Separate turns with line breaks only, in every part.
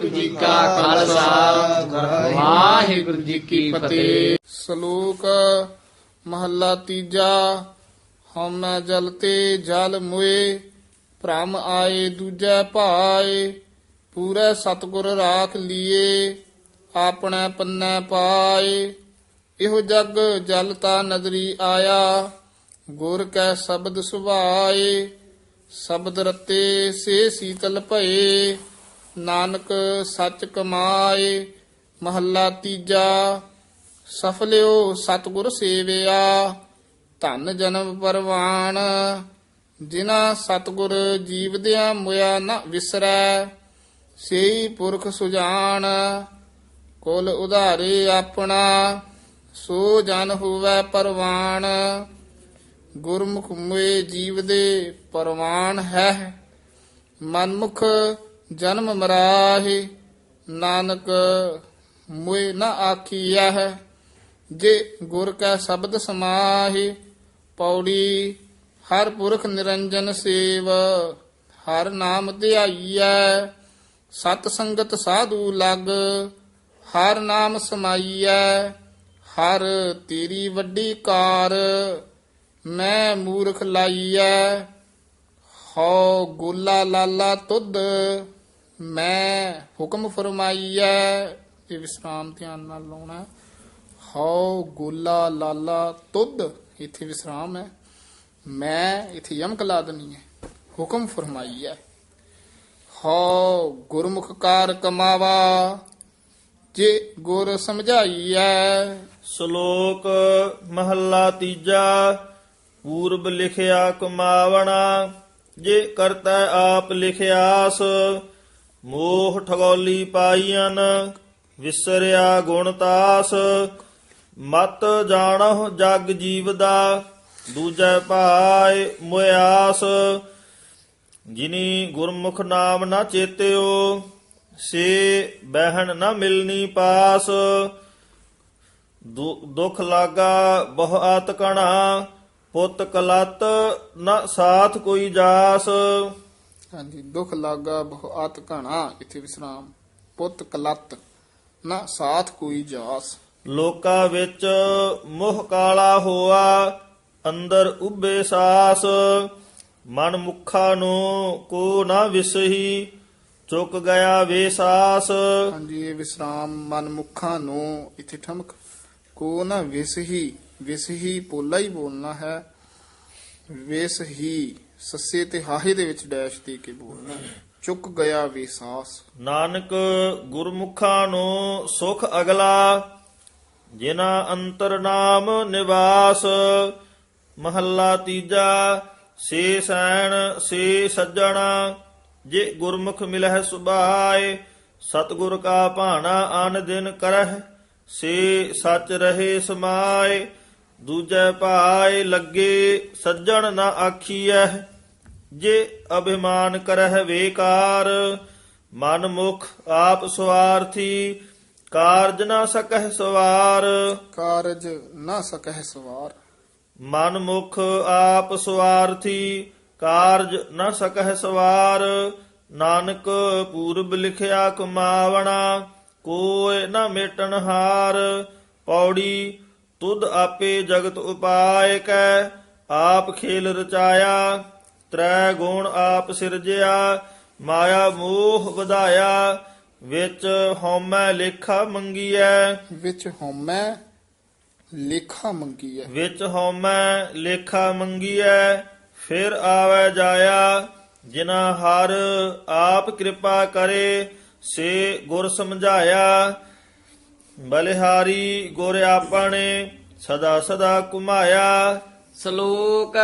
ਵਾਹਿਗੁਰੂ ਜੀ ਕਾ ਖਾਲਸਾ। ਵਾਹਿਗੁਰੂ ਜੀ ਕੀ ਫਤਿਹ।
ਸ਼ਲੋਕ, ਮਹੱਲਾ ਤੀਜਾ ਹਉਮੈ ਜਲ ਤੇ ਜਲ ਮੁਏ, ਭ੍ਰਮ ਆਏ ਦੂਜੈ ਭਾਏ, ਪੂਰੇ ਸਤਗੁਰ ਰਾਖ ਲੀਏ, ਆਪਣੇ ਪੰਨੈ ਪਾਏ। ਇਹੋ ਜਗ ਜਲ ਤਾ ਨਜ਼ਰੀ ਆਇਆ, ਗੁਰ ਕੈ ਸ਼ਬਦ ਸੁਭਾਏ, ਸ਼ਬਦ ਰਤੇ ਸੇ ਸੀਤਲ ਭਏ। ਨਾਨਕ ਸੱਚ ਕਮਾਏ, ਮਹੱਲਾ ਤੀਜਾ ਸਫਲਿਓ ਸਤਗੁਰ ਸੇਵਿਆ, ਧਨ ਜਨਮ ਪਰਵਾਨ ਜਿਨਾ ਸਤਗੁਰ ਜੀਵਦਿਆਂ ਮੁਆ ਨ ਵਿਸਰੈ, ਸੇਈ ਪੁਰਖ ਸੁਜਾਨ, ਕੁਲ ਉਧਾਰੇ ਆਪਣਾ, ਸੋ ਜਨ ਹੋਵੇ ਪਰਵਾਨ ਗੁਰਮੁਖ ਮੁਏ ਜੀਵ ਦੇ ਪਰਵਾਨ ਹੈ। ਮਨਮੁਖ ਜਨਮ ਮਰਾਹੇ, ਨਾਨਕ, ਮੁਏ ਨ ਆਖੀਐ ਹੈ। ਜੇ ਗੁਰ ਕੈ ਸ਼ਬਦ ਸਮਾਹੇ, ਪੌੜੀ, ਹਰ ਪੁਰਖ ਨਿਰੰਜਨ ਸੇਵ, ਹਰ ਨਾਮ ਧਿਆਈਐ। ਸਤ ਸੰਗਤ ਸਾਧੂ ਲਗ, ਹਰ ਨਾਮ ਸਮਾਈਐ। ਹਰ ਤੇਰੀ ਵੱਡੀ ਕਾਰ, ਮੈਂ ਮੂਰਖ ਲਾਈਐ। ਹਉ ਗੋਲਾ ਲਾਲਾ ਤੁਧ ਮੈਂ ਹੁਕਮ ਫਰਮਾਈਐ ਇਹ ਵਿਸਰਾਮ ਧਿਆਨ ਨਾਲ ਲਾਉਣਾ ਹਉ ਗੋਲਾ ਲਾਲਾ ਤੁਧ, ਇੱਥੇ ਵਿਸਰਾਮ ਹੈ। ਮੈਂ ਇੱਥੇ ਯਮਕ ਲਾ ਦਨੀ ਹੈ। ਹੁਕਮ ਫਰਮਾਈਐ। ਹਉ ਗੁਰਮੁਖ ਕਾਰ ਕਮਾਵਾ, ਜੇ ਗੁਰ ਸਮਝਾਈਐ।
ਸ਼ਲੋਕ ਮਹੱਲਾ ਤੀਜਾ, ਪੂਰਬ ਲਿਖਿਆ ਕਮਾਵਣਾ, ਜੇ ਕਰਤਾ ਆਪ ਲਿਖਿਆਸ ਮੋਹ ਠਗੋਲੀ ਪਾਈਆਂ ਵਿਸਰਿਆ ਗੁਣਤਾਸ ਮਤ ਜਾਣਹੁ ਜਗ ਜੀਵ ਦਾ ਦੂਜੈ ਭਾਇ ਮੁਆਸ ਜਿਨੀ ਗੁਰਮੁਖ ਨਾਮ ਨਾ ਚੇਤਿਓ, ਸੇ ਬਹਿਣ ਨਾ ਮਿਲਨੀ ਪਾਸ। ਦੁ- ਦੁਖ ਲਾਗਾ ਬਹੁ ਆਤ ਕਣਾ ਪੁੱਤ ਕਲਤ ਨਾ ਸਾਥ ਕੋਈ ਜਾਸ।
ਹਾਂਜੀ ਦੁਖ ਲਾਗਾ ਬਹੁ ਆਤ ਘਣਾ ਇੱਥੇ ਵਿਸਰਾਮ। ਪੁੱਤ ਕਲਤ ਨਾ ਸਾਥ ਕੋਈ ਜਾਸ।
ਲੋਕਾਂ ਵਿੱਚ ਮੋਹ ਕਾਲਾ ਹੋਆ ਅੰਦਰ ਉਬੇ ਸਾਸ। ਮਨ ਮੁਖਾ ਨੂੰ ਕੋ ਨਾ ਵਿਸਹੀ ਚੁੱਕ ਗਿਆ ਵੇਸਾਸ
ਹਾਂਜੀ ਇਹ ਵਿਸਰਾਮ ਮਨ ਮੁਖਾਂ ਨੂੰ ਇੱਥੇ ਠਮਕ। ਕੋ ਨਾ ਵਿਸਹੀ ਵਿਸਹੀ ਪੋਲਾ ਹੀ ਬੋਲਣਾ ਹੈ। ਵਿਸਹੀ। ਸੱਸੇ ਤੇ ਹਾਹੇ ਦੇ ਵਿੱਚ ਡੈਸ਼ ਦੇ ਕੇ ਬੋਲਣਾ। ਚੁੱਕ ਗਿਆ ਵਿਸਾਸ
ਨਾਨਕ ਗੁਰਮੁਖਾਂ ਨੂੰ ਸੁਖ ਅਗਲਾ, ਜਿਨਾ ਅੰਤਰ ਨਾਮ ਨਿਵਾਸ, ਮਹੱਲਾ ਤੀਜਾ, ਸੇ ਸੈਣ, ਸੇ ਸੱਜਣਾ, ਜੇ ਗੁਰਮੁਖ ਮਿਲਹਿ ਸੁਭਾਏ, ਸਤਿਗੁਰ ਕਾ ਭਾਣਾ ਆਨ ਦਿਨ ਕਰਹਿ, ਸੇ ਸੱਚ ਰਹੇ ਸਮਾਏ, ਦੂਜੈ ਭਾਏ ਲੱਗੇ ਸੱਜਣ ਨਾ ਆਖੀਐ। ਜੇ ਅਭਿਮਾਨ ਕਰਹਿ ਵੇਕਾਰ ਮਨ ਮੁਖ ਆਪ ਸਵਾਰਥੀ ਕਾਰਜ ਨਾ ਸਕਹਿ ਸਵਾਰ।
ਕਾਰਜ ਨਾ ਸਕਹਿ ਸਵਾਰ।
ਮਨ ਮੁਖ ਆਪ ਸਵਾਰਥੀ ਕਾਰਜ ਨਾ ਸਕਹਿ ਸਵਾਰ। ਨਾਨਕ ਪੂਰਬ ਲਿਖਿਆ ਕਮਾਵਣਾ ਕੋਇ ਨਾ ਮੇਟਣ ਹਾਰ। ਪੌੜੀ ਤੁਧ ਆਪੇ ਜਗਤ ਉਪਾਇ ਕੈ ਆਪ ਖੇਲ ਰਚਾਇਆ। ਤ੍ਰੈ ਗੁਣ ਆਪ ਸਿਰਜਿਆ ਮਾਇਆ ਮੋਹ ਵਧਾਇਆ ਵਿੱਚ ਹਉਮੈ ਲੇਖਾ ਮੰਗੀਐ।
ਵਿੱਚ ਹਉਮੈ ਲੇਖਾ ਮੰਗੀ ਹੈ
ਵਿੱਚ ਹਉਮੈ ਲੇਖਾ ਮੰਗੀਐ ਫਿਰ ਆਵੈ ਜਾਇਆ ਜਿਨਾ ਹਰ ਆਪ ਕਿਰਪਾ ਕਰੇ ਸੇ ਗੁਰ ਸਮਝਾਇਆ। ਬਲਿਹਾਰੀ ਗੁਰ ਆਪਣੇ ਸਦਾ ਸਦਾ ਕੁਮਾਇਆ
ਸ਼ਲੋਕ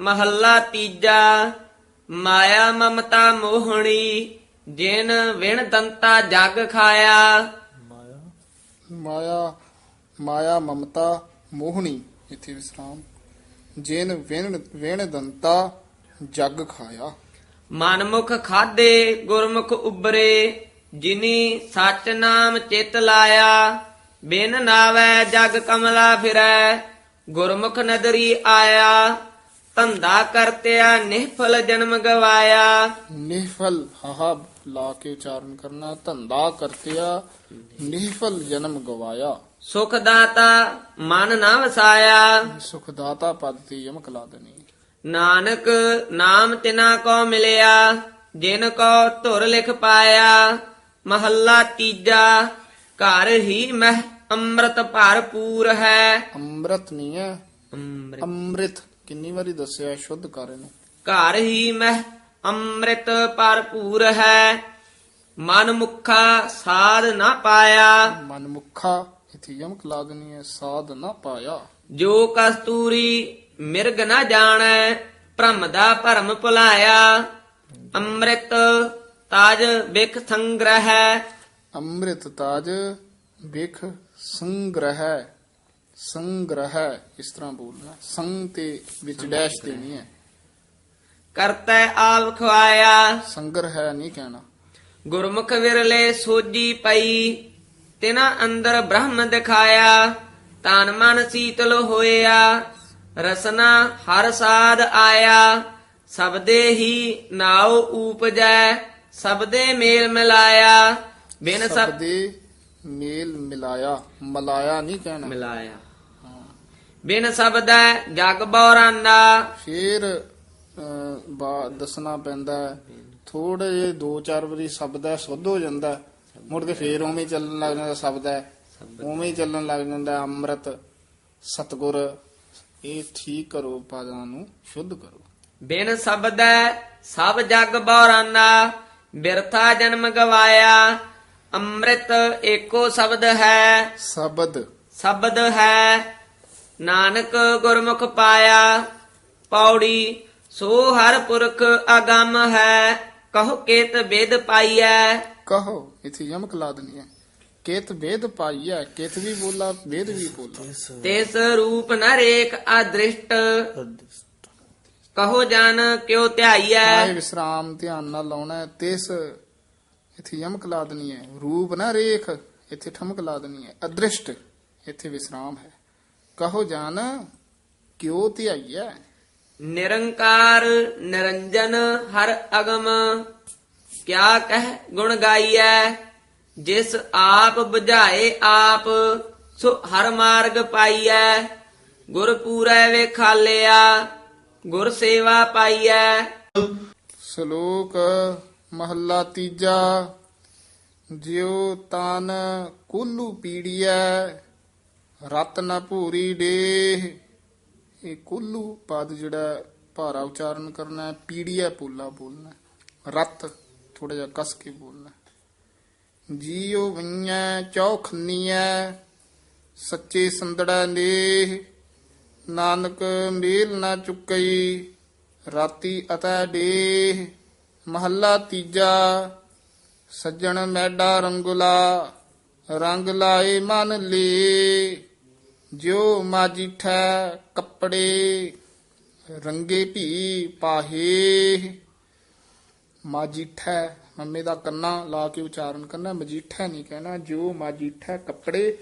ਮਹੱਲਾ ਤੀਜਾ ਮਾਇਆ ਮਮਤਾ ਮੋਹਣੀ ਜਿਨ ਵਿਣ ਦੰਤਾ ਜਗ ਖਾਇਆ।
ਮਾਇਆ ਮਾਇਆ ਮਮਤਾ ਮੋਹਣੀ ਇੱਥੇ ਵਿਸਰਾਮ। ਜਿਨ ਵਿਣ ਵਿਣ ਦੰਤਾ ਜਗ ਖਾਇਆ।
ਮਨਮੁਖ ਖਾਦੇ ਗੁਰਮੁਖ ਉਬਰੇ ਜਿਨੀ ਸਚ ਨਾਮ ਚਿਤ ਲਾਇਆ। ਬਿਨ ਨਾਵੈ ਜਗ ਕਮਲਾ ਫਿਰੈ ਗੁਰਮੁਖ ਨਦਰੀ ਆਇਆ
ਧੰਦਾ ਕਰਤਿਆ ਨਿਹਫਲ ਜਨਮ ਗਵਾਇਆ।
ਨਿਹਫਲ ਹਾਹਾ ਲਾ ਕੇ ਉਚਾਰਨ ਕਰਨਾ ਧੰਦਾ ਕਰਤਿਆ ਨਿਹਫਲ ਜਨਮ ਗਵਾਇਆ।
ਸੁਖ ਦਾਤਾ ਮਨ ਨਾ ਵਸਾਇਆ।
ਸੁਖਦਾਤਾ ਪਦ ਤੇ ਯਮਕ ਲਾ ਦੇਣੀ।
ਨਾਨਕ ਨਾਮ ਤਿਨਾ ਕੋ ਮਿਲਿਆ ਜਿਨ ਕੋ ਧੁਰ ਲਿਖ ਪਾਇਆ। ਮਹੱਲਾ ਤੀਜਾ ਘਰ ਹੀ ਮਹਿ ਅੰਮ੍ਰਿਤ ਭਰਪੂਰ ਹੈ।
ਅੰਮ੍ਰਿਤ ਨਹੀਂ ਹੈ।
ਅੰਮ੍ਰਿਤ।
ਅੰਮ੍ਰਿਤ ਕਿੰਨੀ ਵਾਰੀ ਦੱਸਿਆ ਸ਼ੁੱਧ ਕਰ ਇਹਨੂੰ।
ਘਰ ਹੀ ਮਹਿ ਅੰਮ੍ਰਿਤ ਭਰਪੂਰ ਹੈ। ਮਨ ਮੁਖਾ ਸਾਧ ਨਾ ਪਾਇਆ।
ਮਨ ਮੁਖਾ ਇਥੇ ਯਮਕ ਲਾ ਦੇਣੀ ਹੈ ਸਾਧ ਨਾ ਪਾਇਆ।
ਜੋ ਕਸਤੂਰੀ ਮਿਰਗ ਨਾ ਜਾਣੈ ਭ੍ਰਮ ਦਾ ਭਰਮ ਭੁਲਾਇਆ। ਅੰਮ੍ਰਿਤ ਤਾਜ ਬਿਖ ਸੰਗ੍ਰਹਿ।
ਅੰਮ੍ਰਿਤ ਤਾਜ ਬਿਖ ਸੰਗ੍ਰਹਿ ਸੰਗ੍ਰਹਿ ਇਸ ਤਰ੍ਹਾਂ ਬੋਲਣਾ। ਸੰਗ ਤੇ ਵਿੱਚ ਡੈਸ਼ ਦੇਣੀ ਹੈ।
ਕਰਤੈ ਆਪ ਖਵਾਇਆ
ਸੰਗ੍ਰਹਿ ਨਹੀਂ ਕਹਿਣਾ।
ਗੁਰਮੁਖ ਵਿਰਲੇ ਸੋਜੀ ਪਈ ਤਿਨਾ ਅੰਦਰ ਬ੍ਰਹਮ ਦਿਖਾਇਆ। ਤਨ ਮਨ ਸੀਤਲ ਹੋਇਆ ਰਸਨਾ ਹਰ ਸਾਧ ਆਇਆ। ਸਬਦੇ ਹੀ ਨਾਉ ਊਪਜੈ ਸਬਦੇ ਮੇਲ ਮਿਲਾਇਆ। ਬਿਨ ਸਬ
ਸਬਦੇ ਮੇਲ ਮਿਲਾਇਆ ਮਲਾਇਆ ਨਹੀਂ ਕਹਿਣਾ।
ਮਿਲਾਇਆ। ਬਿਨ ਸਬਦੈ ਜਗ ਬੌਰਾਨਾ।
ਫੇਰ ਬਾ ਦੱਸਣਾ ਪੈਂਦਾ ਥੋੜੇ ਜਿਹੇ ਦੋ ਚਾਰ ਵਾਰੀ ਸ਼ਬਦ ਹੈ ਸੁੱਧ ਹੋ ਜਾਂਦਾ। ਮੁੜ ਕੇ ਫੇਰ ਉਵੇਂ ਚੱਲਣ ਲੱਗ ਜਾਂਦਾ ਸ਼ਬਦ ਹੈ। ਉਵੇਂ ਚੱਲਣ ਲੱਗ ਜਾਂਦਾ ਅੰਮ੍ਰਿਤ ਸਤਗੁਰ। ਇਹ ਠੀਕ ਕਰੋ ਪਾਦਾਂ ਨੂੰ ਸ਼ੁੱਧ ਕਰੋ।
ਬਿਨ ਸਬਦੈ ਸਭ ਜਗ ਬੌਰਾਨਾ। ਬਿਰਥਾ ਜਨਮ ਗਵਾਇਆ। ਅੰਮ੍ਰਿਤ ਏਕੋ ਸ਼ਬਦ ਹੈ।
ਸ਼ਬਦ।
ਸ਼ਬਦ ਹੈ। ਨਾਨਕ ਗੁਰਮੁਖ ਪਾਇਆ। ਪੌੜੀ ਸੋ ਹਰ ਪੁਰਖ ਅਗੰਮ ਹੈ। ਕਹੋ ਕੇਤ ਬੇਦ ਪਾਈਐ।
ਕਹੋ ਇਥੇ ਯਮਕ ਲਾ ਦੇਣੀ ਹੈ। ਕੇਤ ਵੇਦ ਪਾਈਆ ਕੇਤ ਵੀ ਬੋਲਾ ਵੇਦ ਵੀ ਬੋਲਾ।
ਤਿਸ ਰੂਪ ਨਰੇਕ ਅਦ੍ਰਿਸ਼ਟ। ਕਹੋ ਜਨ ਕਿਉ ਧਿਆਈਐ।
ਵਿਸਰਾਮ ਧਿਆਨ ਨਾਲ ਲਾਉਣਾ ਤਿਸ ਇਥੇ ਯਮਕ ਲਾ ਹੈ। ਰੂਪ ਨਾ ਰੇਖ ਇਥੇ ਠਮਕ ਲਾ ਹੈ। ਅਦ੍ਰਿਸ਼ਟ ਇਥੇ ਵਿਸਰਾਮ ਹੈ। ਕਹੋ ਜਾਨ ਕਿਉ ਧਿਆਈਐ
ਨਿਰੰਕਾਰ ਨਿਰੰਜਨ ਹਰ ਅਗਮ ਕਿਆ ਕਹਿ ਗੁਣ ਗਾਈਐ? ਜਿਸ ਆਪ 부ਝਾਏ ਆਪ ਸੋ ਹਰ ਮਾਰਗ ਪਾਈਐ। ਗੁਰ ਪੂਰੈ ਵੇਖਾਲਿਆ ਗੁਰ ਸੇਵਾ ਪਾਈਐ।
ਸ਼ਲੋਕ ਮਹੱਲਾ ਤੀਜਾ, ਜਿਉ ਤਨ ਕੁੱਲੂ ਪੀੜੀਐ ਰਤ ਨ ਭੂਰੀ ਡੇ ਇਹ ਕੁੱਲੂ ਪਦ ਜਿਹੜਾ ਭਾਰਾ ਉਚਾਰਨ ਕਰਨਾ ਹੈ, ਪੀੜੀਐ ਪੂਲਾ ਬੋਲਣਾ ਹੈ। ਰਤ ਥੋੜਾ ਜਿਹਾ ਕਸ ਕੇ ਬੋਲਣਾ ਹੈ। ਜੀਉ ਵਈਐ ਚੌਖਨੀਐ ਸੱਚੇ ਸੰਦੜਾ ਨੇ ਨਾਨਕ ਮੇਲ ਨਾ ਚੁੱਕਈ, ਰਾਤੀ ਅਤੈ ਡੇ ਮਹੱਲਾ ਤੀਜਾ, ਸੱਜਣ ਮੈਡਾ ਰੰਗੁਲਾ, ਰੰਗ ਲਾਏ ਮਨ ਲੇ, ਜਿਉ ਮਾਜੀਠੈ ਕੱਪੜੇ, ਰੰਗੇ ਭੀ ਪਾਹੇ। ਮਾਜੀਠੈ ਮੰਮੇ ਦਾ ਕੰਨਾ ਲਾ ਕੇ ਉਚਾਰਨ ਕਰਨਾ ਮਜੀਠੈ ਨਹੀਂ ਕਹਿਣਾ ਜੋ ਮਾਜੀਠੈ ਕੱਪੜੇ,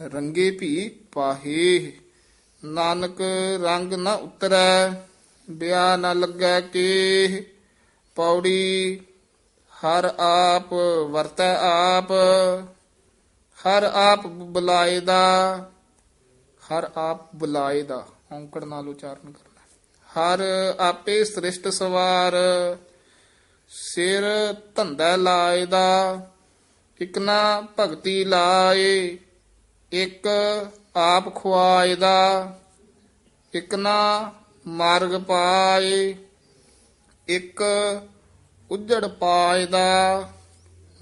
ਰੰਗੇ ਭੀ ਪਾਹੇ। ਨਾਨਕ ਰੰਗ ਨਾ ਉਤਰੈ, ਬਿਆ ਨਾ ਲੱਗੈ ਕੇ। ਪੌੜੀ ਹਰ ਆਪ ਵਰਤੈ ਆਪ, ਹਰ ਆਪ ਬੁਲਾਏ ਦਾ ਹਰ ਆਪ ਬੁਲਾਏ ਦਾ ਔਂਕੜ ਨਾਲ ਉਚਾਰਨ ਕਰਨਾ ਹਰ ਆਪੇ ਸ੍ਰਿਸ਼ਟ ਸਵਾਰ, ਸਿਰ ਧੰਦਾ ਲਾਏ ਦਾ ਇਕ ਨਾ ਭਗਤੀ ਲਾਏ, ਇੱਕ ਆਪ ਖੁਆਏ ਦਾ ਇਕ ਨਾ ਮਾਰਗ ਪਾਏ। ਇੱਕ ਉਜੜ ਪਾਏ ਦਾ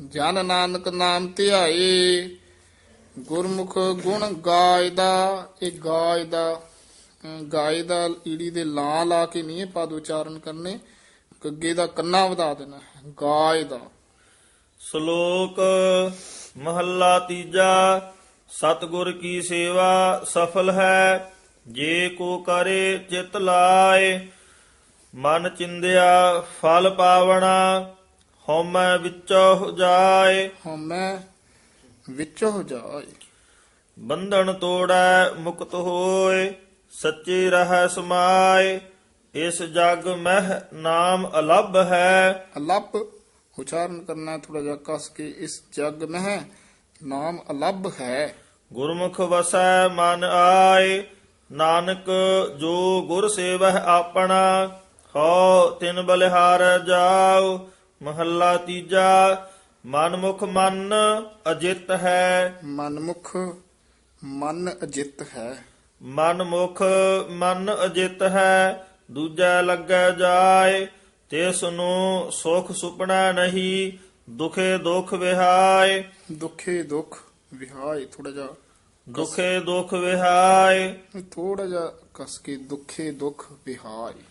ਜਨ ਨਾਨਕ ਨਾਮ ਧਿਆਏ, ਗੁਰਮੁਖ ਗੁਣ ਗਾਏ ਦਾ ਇਹ ਗਾਏ ਦਾ ਅਮ ਦਾ ਈੜੀ ਦੇ ਲਾਂ ਲਾ ਕੇ ਨਹੀਂ ਪਦ ਉਚਾਰਨ ਕਰਨੇ, ਗੱਗੇ ਦਾ ਕੰਨਾ ਵਧਾ ਦੇਣਾ ਹੈ। ਗਾਏ ਦਾ
ਸ਼ਲੋਕ ਮਹੱਲਾ ਤੀਜਾ, ਸਤਿਗੁਰ ਕੀ ਸੇਵਾ ਸਫਲ ਹੈ, ਜੇ ਕੋ ਕਰੇ ਚਿਤ ਲਾਏ ਮਨ ਚਿੰਦਿਆ ਫਲ ਪਾਵਣਾ ਹਉਮੈ ਵਿੱਚੋ ਜਾਏ
ਹਉਮੈ ਵਿੱਚੋ ਜਾਏ
ਬੰਧਨ ਤੋੜੈ ਮੁਕਤ ਹੋਏ ਸੱਚੇ ਰਹਿ ਸਮਾਏ। ਇਸ ਜਗ ਮਹਿ ਨਾਮ ਅਲੱਭ ਹੈ।
ਅਲੱਭ ਉਚਾਰਨ ਕਰਨਾ ਥੋੜਾ ਜਿਹਾ ਕਸ ਕੇ ਇਸ ਜਗ ਮਹਿ ਨਾਮ ਅਲੱਭ ਹੈ।
ਗੁਰਮੁਖ ਵਸੈ ਮਨ ਆਏ ਨਾਨਕ ਜੋ ਗੁਰ ਸੇਵਹਿ ਆਪਣਾ। ਹਉ ਤਿਨ ਬਲਿਹਾਰ ਜਾਉ ਮਹੱਲਾ ਤੀਜਾ ਮਨ ਮੁਖ ਮਨ ਅਜਿਤ ਹੈ।
ਮਨਮੁਖ ਮਨ ਅਜਿਤ ਹੈ।
ਮਨ ਮੁਖ ਮਨ ਅਜਿਤ ਹੈ ਦੂਜਾ ਲੱਗੈ ਜਾਏ ਤਿਸ ਨੂੰ ਸੁਖ ਸੁਪਨਾ ਨਹੀਂ ਦੁਖੇ ਦੁਖ ਵਿਹਾਏ।
ਦੁਖੇ ਦੁਖ ਵਿਹਾਈ ਥੋੜਾ ਜਿਹਾ
ਦੁਖੇ ਦੁਖ ਵਿਹਾਏ।
ਥੋੜਾ ਜਿਹਾ ਕਸ ਕੇ ਦੁਖੇ ਦੁਖ ਵਿਹਾਈ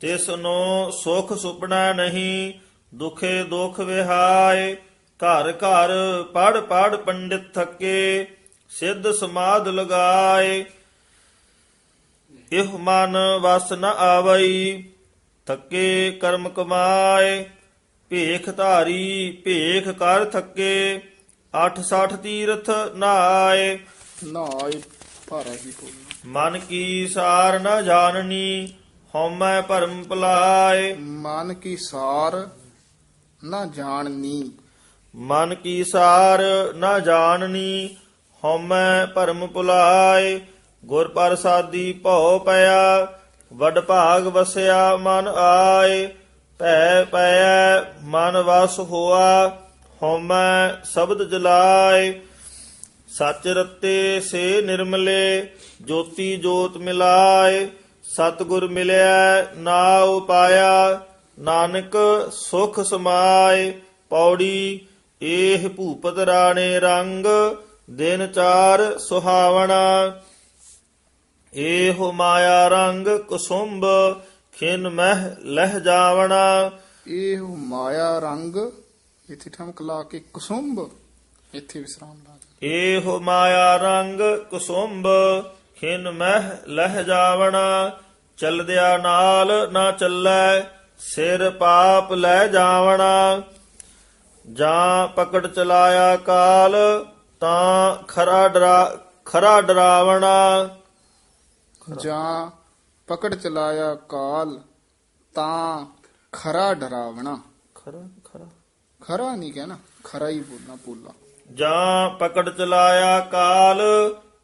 ਤਿਸ ਨੂੰ ਸੁਖ ਸੁਪਨਾ ਨਹੀਂ ਦੁਖੇ ਦੁਖ ਵਿਹਾਏ ਘਰ ਘਰ ਪੜ ਪੜ ਪੰਡਿਤ ਥੱਕੇ ਸਿੱਧ ਸਮਾਧ ਲਗਾਏ। ਇਹ ਮਨ ਵਸ ਨ ਆਵਈ ਥੱਕੇ ਕਰਮ ਕਮਾਏ। ਭੇਖ ਧਾਰੀ ਭੇਖ ਕਰ ਥੱਕੇ 860 ਤੀਰਥ ਨਾਏ
ਨਾਏ ਭਾਰਾ ਹੀ
ਮਨ ਕੀ ਸਾਰ ਨ ਜਾਣਨੀ ਹਉਮੈ ਭਰਮ ਭੁਲਾਏ।
ਮਨ ਕੀ ਸਾਰ ਨਾ ਜਾਣਨੀ।
ਮਨ ਕੀ ਸਾਰ ਨ ਜਾਣਨੀ ਹਉਮੈ ਭਰਮ ਭੁਲਾਏ। ਗੁਰ ਪ੍ਰਸਾਦੀ ਭਉ ਪਿਆ ਵਡ ਭਾਗ ਵਸਿਆ ਮਨ ਆਏ। ਭੈ ਪੈ ਮਨ ਵਸ ਹੋਆ ਹਉਮੈ ਸ਼ਬਦ ਜਲਾਏ। ਸਚ ਰਤੇ ਸੇ ਨਿਰਮਲੇ ਜੋਤੀ ਜੋਤ ਮਿਲਾਏ। ਸਤਿਗੁਰ ਮਿਲਿਆ ਨਾਉ ਪਾਇਆ ਨਾਨਕ ਸੁਖ ਸਮਾਏ ਪੌੜੀ ਇਹ ਭੂਪਤ ਰਾਣੇ ਰੰਗ ਦਿਨ ਚਾਰ ਸੁਹਾਵਣਾ। ਇਹੋ ਮਾਇਆ ਰੰਗ ਕੁਸੁੰਭ ਖਿਨ ਮਹਿ ਲਹਿ ਜਾਵਣਾ।
ਇਹ ਮਾਇਆ ਰੰਗ ਇੱਥੇ ਠਮਕ ਲਾ ਕੇ ਕੁਸੁੰਭ ਇੱਥੇ ਵਿਸਰਾਮ ਲਾ।
ਇਹੋ ਮਾਇਆ ਰੰਗ ਕੁਸੁੰਭ ਖਿਨ ਮਹਿ ਲਹਿ ਜਾਵਣਾ। ਚਲਦਿਆ ਨਾਲ ਨਾ ਚੱਲੈ ਸਿਰ ਪਾਪ ਲੈ ਜਾਵਣਾ। ਜਾਂ ਪਕੜ ਚਲਾਇਆ ਕਾਲ ਤਾਂ ਖਰਾ ਡਰਾ ਖਰਾ ਡਰਾਵਣਾ।
ਜਾਂ ਪਕੜ ਚਲਾਇਆ ਕਾਲ ਤਾਂ ਖਰਾ ਡਰਾਵਣਾ।
ਖਰਾ ਖਰਾ।
ਖਰਾ ਨਹੀਂ ਕਹਿਣਾ ਖਰਾ ਹੀ ਬੋਲਣਾ ਪੋਲਾ
ਜਾਂ ਪਕੜ ਚਲਾਇਆ ਕਾਲ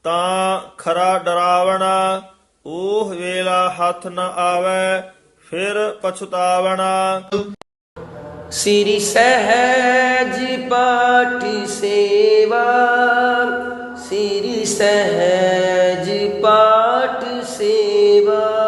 ਤਾਂ ਖਰਾ ਡਰਾਵਣਾ। ਉਹ ਵੇਲਾ ਹੱਥ ਨ ਆਵੇ, ਫਿਰ ਪਛਤਾਵਣਾ।
ਸ੍ਰੀ ਸਹਿਜ ਪਾਠੀ ਸੇਵਾ, ਸ੍ਰੀ ਸਹਿਜ ਪਾਠ ਸੇਵਾ।